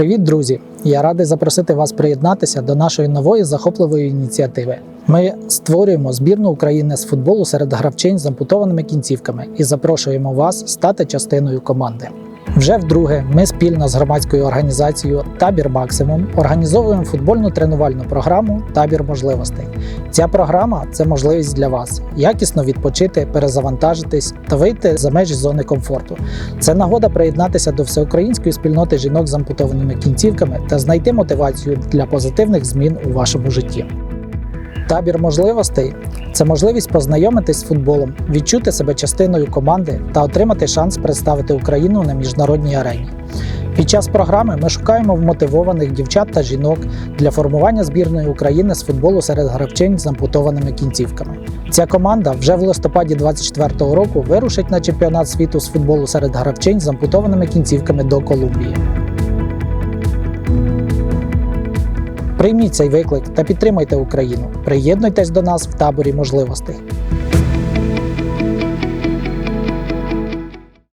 Привіт, друзі! Я радий запросити вас приєднатися до нашої нової захопливої ініціативи. Ми створюємо збірну України з футболу серед гравчинь з ампутованими кінцівками і запрошуємо вас стати частиною команди. Вже вдруге ми спільно з громадською організацією Табір Максимум організовуємо футбольну тренувальну програму Табір можливостей. Ця програма це можливість для вас якісно відпочити, перезавантажитись та вийти за межі зони комфорту. Це нагода приєднатися до всеукраїнської спільноти жінок з ампутованими кінцівками та знайти мотивацію для позитивних змін у вашому житті. Табір можливостей це можливість познайомитись з футболом, відчути себе частиною команди та отримати шанс представити Україну на міжнародній арені. Під час програми ми шукаємо вмотивованих дівчат та жінок для формування збірної України з футболу серед гравчинь з ампутованими кінцівками. Ця команда вже в листопаді 2024 року вирушить на чемпіонат світу з футболу серед гравчинь з ампутованими кінцівками до Колумбії. Прийміть цей виклик та підтримайте Україну. Приєднуйтесь до нас в таборі можливостей.